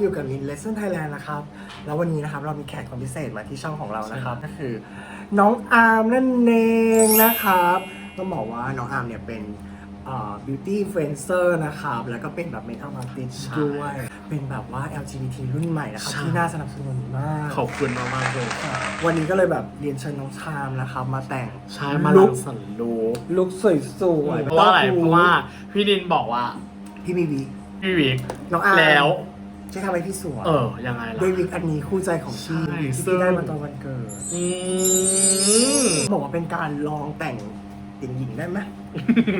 อยู่กับมินเลสเซนไทยแลนด์นะครับ แล้ววันนี้นะครับเรามีแขกคนพิเศษมาที่ช่องของเรานะครับ ก็คือ น้องอาร์มนั่นเองนะครับต้องบอกว่าน้องอาร์มเนี่ยเป็นบิวตี้เฟรนเซอร์นะครับ แล้วก็เป็นแบบเมคอัพอาร์ติสใช่ด้วย เป็นแบบว่า LGBT รุ่นใหม่นะครับใช่ที่น่าสนับสนุนมาก ขอบคุณมากมากๆเลยวันนี้ก็เลยแบบเรียนเชิญน้องชามนะครับ มาแต่งใช่มาลุลัคงสรรค์ลูกลุคสวยๆเพราะว่าอะไรเพราะว่าพี่ดินบอกว่าพี่บีบีพี่วิกน้องอาร์มแล้ว จะทำให้พี่สวยเออ ยังไงล่ะ ด้วยวิกอันนี้คู่ใจของพี่ใช่ที่ซึ่ง พี่ได้มาตอนวันเกิดอืมบอกว่าเป็นการลองแต่งหญิงหญิงๆได้ไหม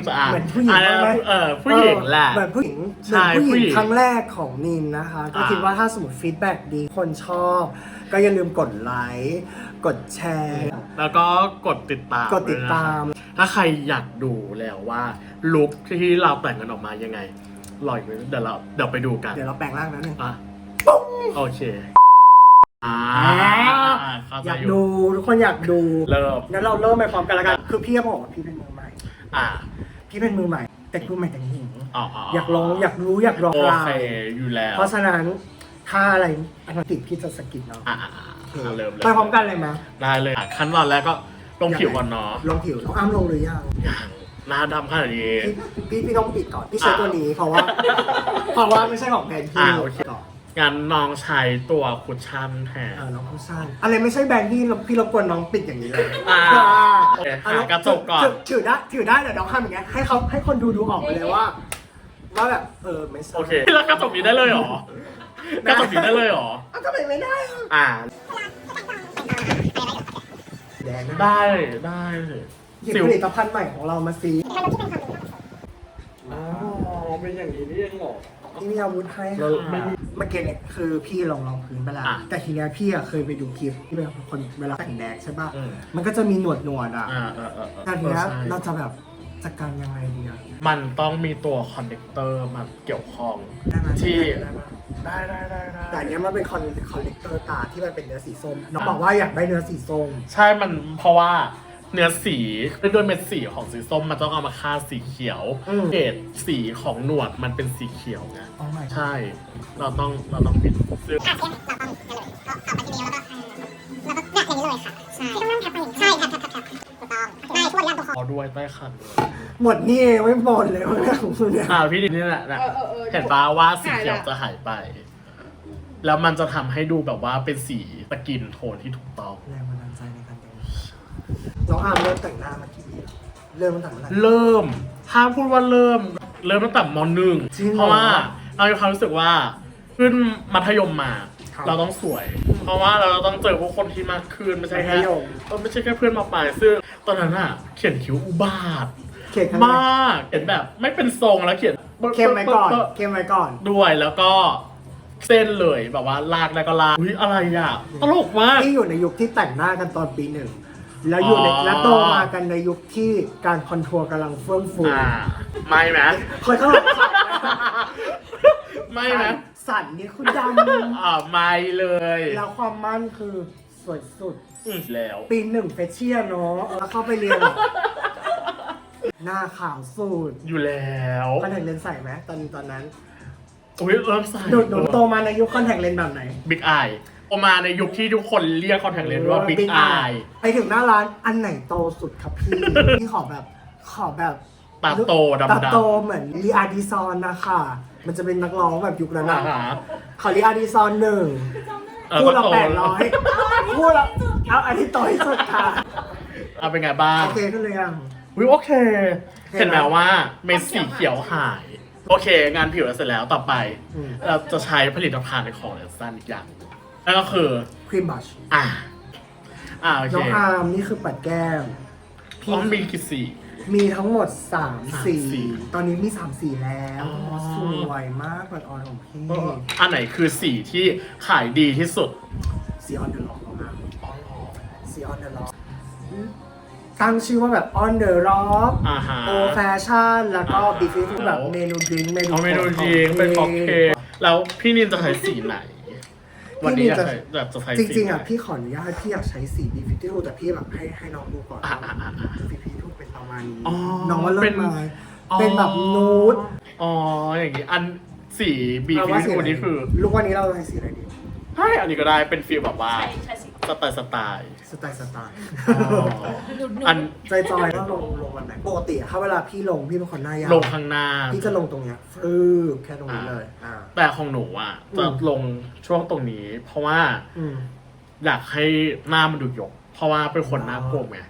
สะอาดเหมือนผู้หญิงะบ้างไหม เออผู้หญิงแหละเหมือนผู้หญิงใช่เหมือนผู้หผู้หญิญิงงครั้งแรกของนินนะคะ ก็อ่า คิดว่าถ้าสมมติฟีดแบ็กดีคนชอบ ก็อย่าลืมกดไลค์กดแชร์ แล้วก็กดติดตามกดติดตาม ด้วยนะครับถ้าใครอยากดูแล้วว่าลุคที่เราแต่งกันออกมายังไง รออีกนิดเดี๋ยวเราเดี๋ยวไปดูกันเดี๋ยวเราแปลงร่างแล้วหนึ่งอะโอเคอ่าเข้าใจอยากอยู่ดูทุกคนอยากดูเริ่มงั้นเราเริ่มไปพร้อมกันแล้วกันคือพี่ก็บอกว่าพี่เป็นมือใหม่ อ่า พี่เป็นมือใหม่ แต่มือใหม่แต่งหญิงอ๋ออยากลองอยากรู้อยากลองโอลาเคอยู่แล้ว เพราะฉะนั้นถ้าอะไรอันนั้นติดพี่จะสะกิดเนาะอ่าอ่าอ่าเริ่มเลยไปพร้อมกันเลยไหมได้เลยอะขั้นตอนแรกก็ลงผิวก่อนเนาะลงผิวน้องอ้ำลงหรือยังอย่าง หน้าดำขนาดนี้พี่พี่พี่ต้องปิดก่อนพี่ใช้ตัวนี้เพราะว่า เพราะว่าไม่ใช่ของแบรนด์พี่อ่าโอเค ก่อนงั้นน้องใช้ตัวคุชชั่นแทนอ่าน้องผู้ชายอะไรไม่ใช่แบรนด์พี่พี่รบกวนน้องปิดอย่างนี้เลยอ่าอ่าโอเคหากระจกก่อน ถืถือได้ถือได้เดี๋ยวน้องทำอย่างเงี้ยให้เขาให้คนดูดูออกไปเลยว่าว่าแบบเออไม่ใช่โอเคแล้วกระจกนี้ได้เลยเหรอกระจกนี้ได้เลยเหรออะก็เป็นไม่ได้อะอ่า แดงนะได้ได้เลย หยิบสิวผลิตภัณฑ์ใหม่ของเรามาซีอ๋อเป็นอย่างนี้นี่เองเหรอ ที่มีอาวุธให้เราค่ะไม่มีเมื่อกี้เนี่ยคือพี่ลองลองพื้นไปแล้วอะแต่ทีเนี้ยพี่อะเคยไปดูคลิปที่เป็นคนเวลาแต่งแดกใช่ป่ะ อืม มันก็จะมีหนวดหนวดๆอะอ่าเออเออเออแต่ทีเนี้ยใช่เราจะแบบจัดการยังไงดีอะมันต้องมีตัวคอนเนคเตอร์มาเกี่ยวข้อง ได้ไหมที่ ได้ไหมได้ได้ได้ได้แต่อันเนี้ยมันเป็นคอนคอนเลกเตอร์ตาที่มันเป็นเนื้อสีส้มน้องบอกว่าอยากได้เนื้อสีส้ม ใช่ มันเพราะว่า เนื้อสีด้วยเม็ดสีของสีส้มมันต้องเอามาฆ่าสีเขียวอืม เกรดสีของหนวดมันเป็นสีเขียวไงอ๋อไม่ใช่ เราต้องเราต้องปิดซึ่งค่ะเช่นเราต้องกันเลยก็เอาเอาไปทีเดียวแล้วก็แล้วก็เนี่ยอย่างนี้เลยค่ะ ใช่ที่ต้องนั่งทับไปอย่างนี้ใช่ทับทับทับทับถูกต้องได้ทั่วย่างตัวคอพอด้วยใต้คันด้วยหมดนี่เองไม่หมดเลยวันนี้ของคุณเนี่ยอ่าพี่ดินนี่แหละนะเออเออเออ เห็นปะว่าสีเขียวหายละจะหายไป แล้วมันจะทำให้ดูแบบว่าเป็นสีสกินโทนที่ถูกต้อง แรงบันดาลใจในการแต่ง น้องอาร์มเริ่มแต่งหน้ามากี่ปีแล้วเริ่มตั้งแต่เมื่อไหร่ เริ่ม ถ้าพูดว่าเริ่ม เริ่มตั้งแต่มหนึ่งจริงเหรอเพราะว่าเรามีความรู้สึกว่าขึ้นมัธยมมา ครับเราต้องสวย เพราะว่าเราต้องเจอผู้คนที่มากขึ้นไม่ใช่แค่มัธยม เออไม่ใช่แค่เพื่อนมาไปลายซึ่งตอนนั้นอะเขียนคิ้วอุบาทเขียนข้างมในากเขียนแบบไม่เป็นทรงแล้วเขียน เข้มไว้ก่อนเข้มไว้ก่อน ด้วยแล้วก็เส้นเลยแบบว่าลากได้ก็ลากอุ้ยอะไรอะ ตลกมาก ที่อยู่ในยุคที่แต่งหน้ากันตอนปีหนึ่ง แล้วอยู่ในอ๋อ แล้วโตมากันในยุคที่การคอนทัวร์กำลังเฟื่องฟูอ่าไม่ไหมคนข้างหลังไม่ไหมสั่นนี่คือดอ่าไม่เลยำแล้วความมั่นคือสวยสุด อืมแล้ว ปีหนึ่งเฟชเชียเนาะแล้วเข้าไปเรียน หน้าขาวสูดอยู่แล้วคอนแทคเลนส์ใส่ไหมตอนตอนนั้น อุ้ยเริ่มใส่หนูหนูโตมาในยุคคอนแทคเลนส์แบบไหน บิ๊กไอโอ มาในยุคที่ทุกคนเรียกคอนแทคเลนส์ว่าบิ๊ก Big ไอ Eye ไปถึงหน้าร้านอันไหนโตสุดครับพี่พี่ขอแบบขอแบบตาโตดำๆตาโตเหมือนลีอาดิซอนนะคะมันจะเป็นนักร้องแบบยุคนั้นอ่าอะฮะขอลีอาดิซอนหนึ่งเออพูดละก็โตแปดร้อยพูดละเอาอันที่โตที่สุดค่ะเอาเป็นไงบ้างโอเคขึ้นเลยยังวิโอเคเห็นไหมเห็นไหมว่าเม็ดสีเขียวหาย โอเค งานผิวเราเสร็จแล้วต่อไปอืมเราจะใช้ผลิตภัณฑ์ของเลนซันอีกอย่าง นั่นก็คือ ครีมบัชอ่า อ่าโอเคน้องอาร์มนี่คือปัดแก้ม พร้อมมีกี่สี มีทั้งหมด3สามสีสีตอนนี้มี3สีแล้วอ๋อ สวยมากปัดออนของพี่อันไหนคือสีที่ขายดีที่สุด สีออนเดอะล็อกของอาร์มสีออนเดอะล็อกตั้งชื่อว่าแบบ on the rock อ่าฮะ โอแฟชั่นแล้วก็อ่าฮะบีฟิฟแบบเมนูดริงเมนูเอาเมนูจริงเป็นค็อกเทลแล้วพี่นินจะใช้สีไหน วันนี้จะใช้จะจะใช้จสีริงๆอะไหนพี่ขออนุญาตพี่อยากใช้สีบีฟิฟแต่พี่แบบให้ให้น้องดูก่อนอ่าอ่าอ่าอ่าบีฟิฟเป็นประมาณนี้อ๋อน้องว่าเลิเป็ศนมาอ๋อเป็นแบบนูดอ๋ออย่างงี้อันสีบีเอาฟิว่าลิสีปอะไรนี้คือ ลูกวันนี้เราใส่สีอะไรดีใช่อันนี้ก็ได้เป็นฟีลแบบว่าใช่ใช่ สิสไตล์สไตล์ สไตล์สไตล์อัน ใจจอยต้องลงลงวันไหนปกติอะถ้าเวลาพี่ลงพี่เป็นคนหน้ายาวลงข้างหน้า พี่จะลงตรงเนี้ยฟืบแค่ตรงนี้เลย อ่า แต่ของหนูอะอืมจะลงช่วงตรงนี้ เพราะว่าอืมอยากให้หน้ามันดูยก เพราะว่าเป็นคนหน้ากลมไง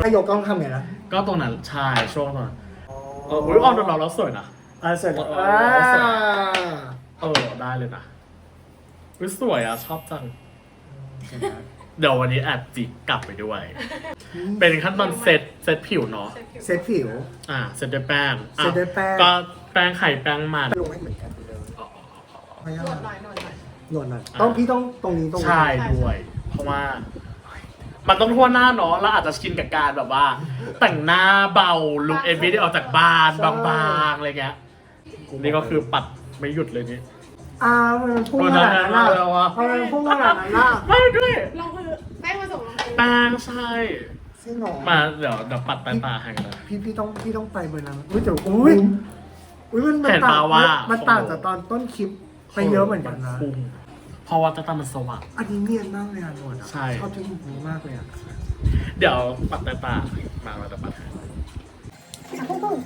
ถ้ายกต้องทำไงนะก็ตรงนั้นใช่ช่วงตรงนั้นเอออุ้ยออมเราแล้วสวยนะ อ่าเสร็จแล้วเอออ่าเสร็จเออ ได้เลยนะอุ้ยสวยอะ ชอบจัง เดี๋ยววันนี้แอบจิกกลับไปด้วย เป็นขั้นตอนเซตเซตผิวเนาะ เซตผิว อ่า เซตด้วยแป้งอะเซตด้วยแป้ง ก็แป้งไข่แป้งมัน ลงให้เหมือนกันไปเลยไม่ยาหนวกดหน่อยหนวดหน่อย หนวดหน่อยต้องพี่ต้องตรงนี้ตรงนี้ ใช่ด้วย เพราะว่า มันต้องทั่วหน้าเนาะแล้วอาจจะชินกับการแบบว่า แต่งหน้าเบาลุคเอวีได้ออกจากบ้านบางๆอะไรเงี้ยนี่ก็คือปัดไม่หยุดเลยนี่ อ่ามันพุ่งขนาดนั้นล่ะเออแล้ววะทำไมมันพุ่งขนาดนั้นล่ะไม่ด้วยลงมือแป้งผสมลงมือแป้งใช่ซึ่งหรอมาเดี๋ยวเดี๋ยวปัดตาตาให้กันนะพี่พี่ต้องพี่ต้องไปเบอร์นั้นอุ้ยแต่อุ้ยอุ้ยมันมันเห็นต่างปะว่ามันต่างจากตอนต้นคลิปไปเยอะเหมือนกันนะพุ่งเพราะว่าตาตามันสว่างอันนี้เนียนมากเลยอะหนวดอะใช่ชอบเทคนิคนี้มากเลยอะเดี๋ยวปัดตาตามามาแต่ปัดให้ขอพุ่ง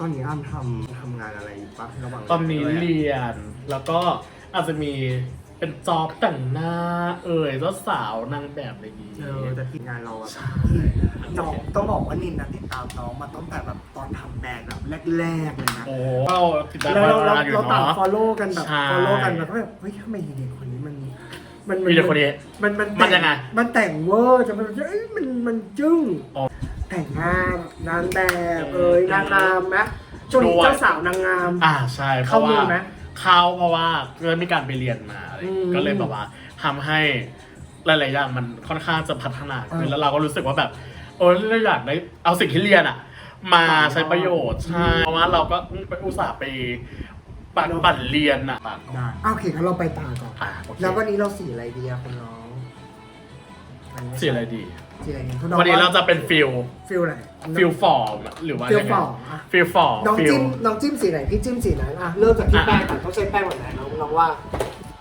ตอนนี้อ้ำทำทำงานอะไรอยู่ปะระหว่างตอนนี้เรียนแล้วก็อาจจะมีเป็นจอบแต่งหน้า เอ่ยเจ้าสาวนางแบบอะไรอย่างงี้เออแต่ทีมงานเราอะใช่น้องต้องบอกว่านินนะติดตามน้องมาตั้งแต่แบบตอนทำแบรนด์แบบแรกๆเลยนะโอ้เราติดตามแล้วเราเรามาอยู่เราต่างเนาะ follow กันแบบใช่ follow กันแบบแบบเฮ้ยทำไมเด็กคนนี้มันมันมีเด็กคนนี้มันมันมันยังไงมันแต่งเวอร์จะมันเอ้ยมันมันจึ้งอ๋อ แต่งงานนางแบบเอ้ยนางงามนะช่วงนี้ด้วยเจ้าสาวนางงาม อ่าใช่เพเข้าราะมืว่าอไหมเข้าเพราะว่าเริ่มมีการไปเรียนมาอะไรอย่างงี้อืมก็เลยแบบว่าทำให้หลายๆอย่างมันค่อนข้างจะพัฒนาขึ้นเออแล้วเราก็รู้สึกว่าแบบเออเราอยากได้เอาสิ่งที่เรียนอะมาใช้ประโยชน์ใช่เพราะว่าเราก็ไปอุตส่าห์ไปปั่นปั่นเรียนอะได้อะโอเคงั้นเราไปตาก่อน อ่าโอเคแล้ววันนี้เราสีอะไรดีอะคุณน้องนนี้สีอะไรดี สีอะไรดีคุณน้องวันนี้เราจะเป็นฟิลฟิลอะไรฟิลฟอร์มหรือว่าฟิลยังไงฟอร์มอะฟิลฟอร์มน้องฟิลจิ้มน้องจิ้มสีไหนพี่จิ้มสีนั้นอะเริ่มจากที่อะแป้งก่อนต้องใช้แป้งแบบไหนน้องน้องว่า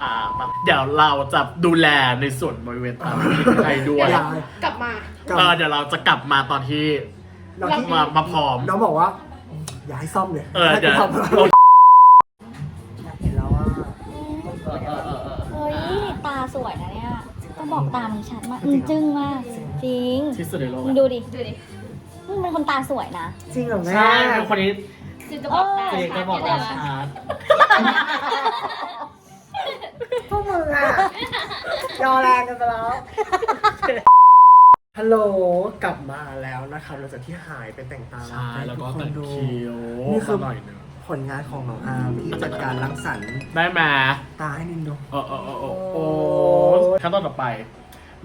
อ่ามาเดี๋ยวเราจะดูแลในส่วนบริเวณตาให้ด้วยได้กลับมากับเออเดี๋ยวเราจะกลับมาตอนที่น้องที่มามาพร้อมน้องบอกว่า อย่าให้ซ่อมเลยเออเดี๋ยวให้กูทำโออยากเห็นแล้วว่าเฮ้ยตาสวยนะเนี่ยต้องบอกตามึงชัดมากมึงจึ้งมาก จริงที่สุดในโลกมึงอะดูดิดูดิมึงเป็นคนตาสวยนะ จริงเหรอแม่ใช่เป็นคนนี้คือจะบอกตาเออเจจะบอกว่าชาร์จพวกมึงอะ ยอแรงกันไปแล้ว ฮัลโหล กลับมาแล้วนะครับหลังจากที่หายไปแต่งตาใช่แล้วก็ให้แต่งทุคนดู คิ้วนี่คือ หน่อยหนึงผลงานของน้องอาร์มที่จัดการรังสรรค์ได้ไหมตาให้นินดู เออเออเออเออโอ้โอ้ขั้นตอนต่อไป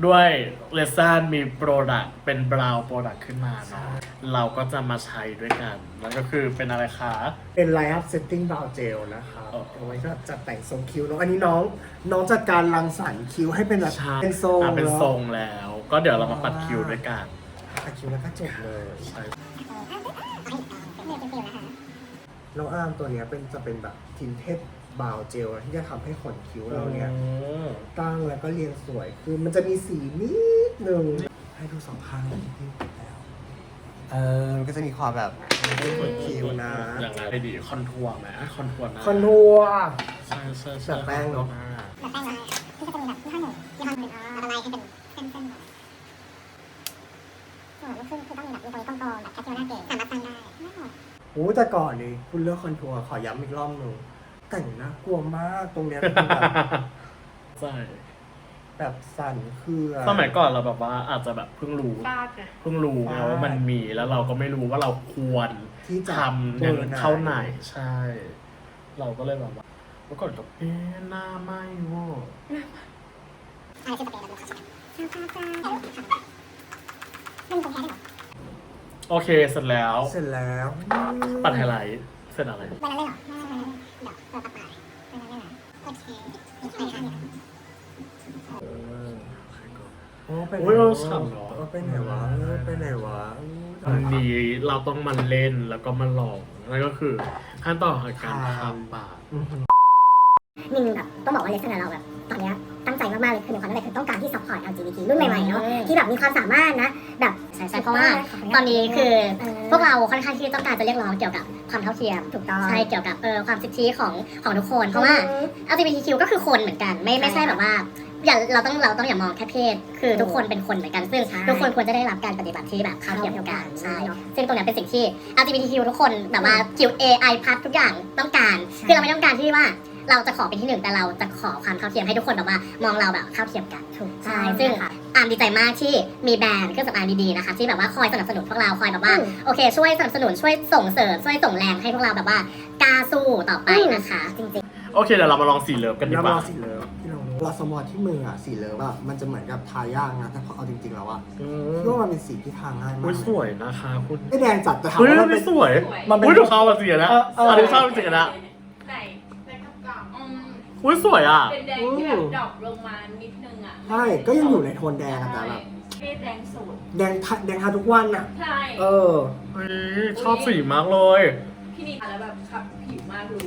ด้วยเลซันมีโปรดักต์เป็นบราวโปรดักต์ขึ้นมาเนาะเราก็จะมาใช้ด้วยกันนั่นก็คือเป็นอะไรคะ เป็นไลท์อัพเซตติ้งบาวเจลนะครับเออเอาไว้ก็จัดแต่งทรงคิ้วเนอะอันนี้น้องน้องจัดการรังสรรค์คิ้วให้เป็นแบบใช่เป็นทรงอะเป็นแล้วทรงแล้ว ก็เดี๋ยวเรามาปัดคิ้วด้วยกัน ตัดคิ้วแล้วก็จบเลยใช่เนี่ยเป็นฟิลนะคะน้องอาร์มตัวเนี้ยเป็นจะเป็นแบบทินเทส บาวเจลที่จะทำให้ขนคิ้วเราเนี่ยตั้งแล้วก็เรียงสวย คือมันจะมีสีนิดหนึ่งให้ดูสองข้างที่พี่ติดแล้ว เออ มันก็จะมีความแบบไม่ได้ขนคิ้วนะอย่างไรให้ดีคอนทัวร์ไหมคอนทัวร์หนะคอนทัวร์ ใช่ใช่ใช่แบบแป้งเนอะ แบบแป้งเลยที่ก็จะมีแบบยี่ห้อหนึ่งยี่ห้อหนึ่งละลายให้เป็นเส้นๆแบบส่วนลูกครึ่งคือต้องมีแบบมีตรงนี้กลมๆแบบแคปเจอร์หน้าเก๋สามารถตั้งได้ไม่หมด โอ้แต่ก่อนนี่คุณเลือกคอนทัวร์ขอย้ำอีกรอบหนึ่ง แต่งน่ากลัวมากตรงเนี้ยคือแบบใช่แบบสั่นเครือ สมัยก่อนเราแบบว่าอาจจะแบบเพิ่งรู้ ฟาดไงเพิ่งรู้ไงใช่ว่ามันมีแล้วเราก็ไม่รู้ว่าเราควรที่จะทำอย่างนั้นเท่าไหนใช่ เราก็เลยแบบว่าเมื่อก่อนก็เอ๊ะหน้าไหม่โว้อะไรคือสเปรย์ระบบเขาใช่ไหมซาซาซาไม่มีตรงแค่ได้หรอโอเคเสร็จแล้ว เสร็จแล้ว ปัดไฮไลท์เสร็จอะไร วันนั้นเลยเหรอ ไม่ใช่วันนั้นเดี๋ยวเราตัดไปวันนั้นเลยเหรอโอเคมีใครคะเนี่ยโอ้ไปไหนโอ้ยเราฉ่ำเหรอ เออไปไหนวะเออไปไหนวะวันนี้เราต้องมาเล่นแล้วก็มาลองนั่นก็คือขั้นตอนของการทำปากอื้อหือมินแบบต้องบอกว่าเลสเซนเราแบบตอนเนี้ยตั้งใจ มากๆเลยคือหนึ่งความตั้งใจคือต้องการที่ซัพพอร์ต LGBT รุ่นใหม่ๆเนาะที่แบบมีความสามารถนะ แบบใช่ใช่เพราะว่าตอนนี้คือพวกเราค่อนข้างที่ต้องการจะเรียกร้องเกี่ยวกับความเท่าเทียมถูกต้องใช่เกี่ยวกับเออความสิทธิของของทุกคนเพราะว่า LGBTQ ก็คือคนเหมือนกันไม่ไม่ใช่แบบว่าอย่าเราต้องเราต้องอย่ามองแค่เพศ คือทุกคนเป็นคนเหมือนกันซึ่งทุกคนควรจะได้รับการปฏิบัติที่แบบเท่าเทียมกันใช่ซึ่งตรงเนี้ยเป็นสิ่งที่ LGBTQ ทุกคนแบบว่า QAI พัทุกอย่างต้องการ คือเราไม่ต้องการที่ว่า เราจะขอเป็นที่หนึ่งแต่เราจะขอความเท่าเทียมให้ทุกคนแบบว่ามองเราแบบเท่าเทียมกันถูกใช่ซึ่งอามดีใจมากที่มีแบรนด์เครื่องสำอางดีๆนะคะที่แบบว่าคอยสนับสนุนพวกเราคอยแบบว่าโอเค ช่วยสนับสนุนช่วยส่งเสริมช่วยส่งแรงให้พวกเราแบบว่ากล้าสู้ต่อไปนะคะ จริงๆ โอเคเดี๋ยวเรามาลองสีเลิฟกันดีแล้วกมาว่าสีเลิฟที่เราเราสมอที่มืออะสีเลิฟอะมันจะเหมือนกับทายากนะแต่พอเอาจริงๆแล้วอะอืคิดว่ามันเป็นสีที่ทาง่ายมาอุ้กยสวยนะคะคุณไม่แดงจัดแต่ถามเฮ้ยว่ามัมันนไม่เป็นสวยมันเป็นอุ้ยดูเขาอะสีนะเออเอออัอันนี้ชอบจริงๆนะ ไหนในกับกลางอืม อุ้ยสวยอะเป็นแดงที่แบบดรอปลงมานิดนึงอะใช่ก็ยังอยู่ในโทนแดงอะแต่แบบใช่แดงสุดแดงทาแดงทาทุกวันอะใช่ เออเฮ้ยชอบสีมากเลยพี่นิดแล้วแบบขับผิวมากดู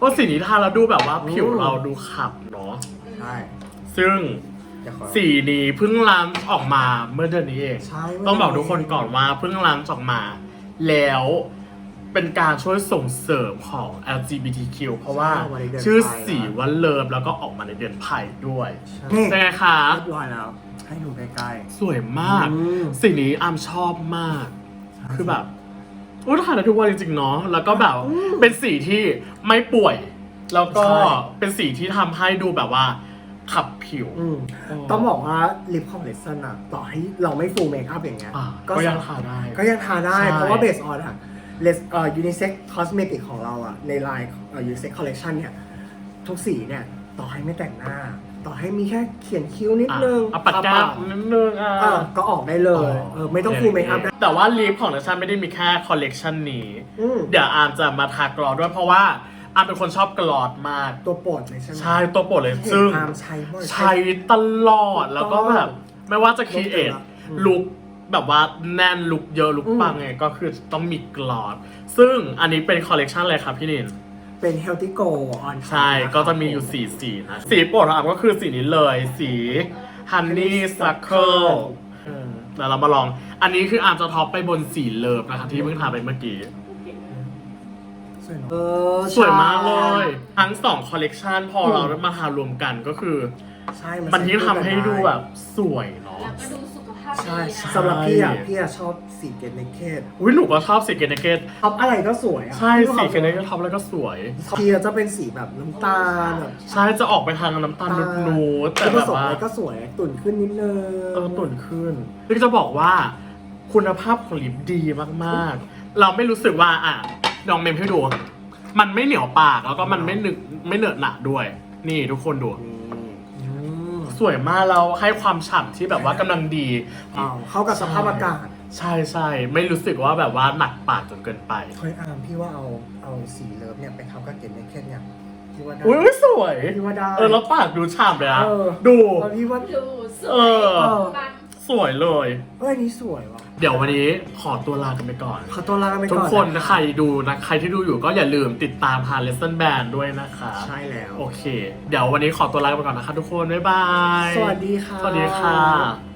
ว่าสีนี้ทาแล้วดูแบบว่าอืมผิวเราดูขับเนาะใช่ซึ่งเดี๋ยวขอสีนี้เพิ่งลันออกมาเมื่อเดือนนี้เอง ใช่ต้องบอกทุกคนก่อนว่าเพิ่งลันออกมา แล้ว เป็นการช่วยส่งเสริมของ LGBTQ เพราะว่าชื่อสีว่าเลิฟแล้วก็ออกมาในเดือนไผ่ด้วยนี่เป็นไงคะเรียบร้อยแล้ว ให้ดูใกล้ สวยๆมาก อืมสิ่งนี้อามชอบมากคือแบบอุ้ยถ่ายได้ทุกวันจริงๆเนาะแล้วก็แบบอืมเป็นสีที่ไม่ป่วย แล้วก็ใช่เป็นสีที่ทำให้ดูแบบว่า ขับผิว อืมต้องบอกว่าลิปของเลสเซนอะต่อให้เราไม่ฟูลเมคอัพอย่างเงี้ยอะก็ยังทาได้ก็ยังทาได้ ใช่ เพราะว่าเบสออนอะ เลสเอ่อยูนิเซ็กคอสเมติกของเราอะในไลน์เอ่อยูนิเซ็กคอลเลคชันเนี่ยทุกสีเนี่ยต่อให้ไม่แต่งหน้า ต่อให้มีแค่เขียนคิ้วนิดอะนึงเอาปากกาทนิดนึงอะอะก็ออกได้เลยเออไม่ต้องฟูลเมคอัพได้ แต่ว่าลิปของนัชชันไม่ได้มีแค่คอลเลกชันนี้ อืม เดี๋ยวอาร์มจะมาทากรอสด้วยเพราะว่าอาร์มเป็นคนชอบกรอสมาก ตัวโปรดเลยใช่ไหมใช่ตัวโปรดเลยเห็นซึ่งอาร์มใช้บ่อย ใช้ตลอดแล้วก็แบบ ไม่ว่าจะคีเอทอืมลุค แบบว่าแน่นลุคเยอะลุคอืมปังไงก็คือต้องมีกลอสซึ่งอันนี้เป็นคอลเลกชันอะไรครับพี่นินเป็น healthy go on ใช่ ก็จะมีอยู่สีสีนะ สีโปรดของอาร์มก็คือสีนี้เลย สี Honey Suckle อืมเดี๋ยวเรามาลอง อันนี้คืออาร์มจะท็อปไปบนสีเลิฟนะคะที่เพิ่งทาไปเมื่อกี้สวยเนอะเออสวยมากเลย ทั้งสองคอลเลกชันพอเรามาทารวมกันก็คือใช่มันยิ่งทำให้ดูแบบสวยเนาะแล้วก็ดูสุขภา พดีใช่ นะสำหรับพี่อะพี่อะชอบสีเกนเนเคดอุ้ยหนูก็ชอบสีเกนเกตท็อปอะไรก็สวยอะใช่พี่สีว่าเกนเกตท็อปแล้วก็สวย พี่จะเป็นสีแบบน้ำตาลแบบใช่จะออกไปทางน้ำตาลนูดๆแต่ที่ผแบบสมว่า อะไรก็สวยตุ่นขึ้นนิดนึง เออตุ่นขึ้นคือจะบอกว่า คุณภาพของลิปดีมากๆ เราไม่รู้สึกว่าอะลองเมมให้ดู มันไม่เหนียวปากแล้วก็มันไม่หนึกไม่เหนอะหนะด้วย นี่ทุกคนดู นี่อืมส วยมากแล้วให้ความฉ่ำที่แบบว่ากำลังดี อ้าวเข้ากับสภาพอากาศ ใช่ใช่ไม่รู้สึกว่าแบบว่าหนักปากจนเกินไปเฮ้ยอามพี่ว่าเอาเอาสีเลิฟเนี่ยไปทำกับเกนเนเคดเนี่ยพี่ว่าได้อุ้ยสวย พี่ว่าได้เออแล้วปากดูฉ่ำเลยอะเออดู แล้วพี่ว่า ดูสเอวยอปังส วยเลย เอ้ยอันนี่สวยว่ะเดี๋ยววันนี้ขอตัวลากันไปก่อน ขอตัวลาไปทุก่กอนคนนะใครดูนะใครที่ดูอยู่ก็อย่าลืมติดตามทาง Lesson Band ด้วยนะคะ ใช่แล้ว โอเค เดี๋ยววันนี้ขอตัวลาไปก่อนนะคะทุกคน บ๊ายบาย สวัสดีค่ะ สวัสดีค่ะ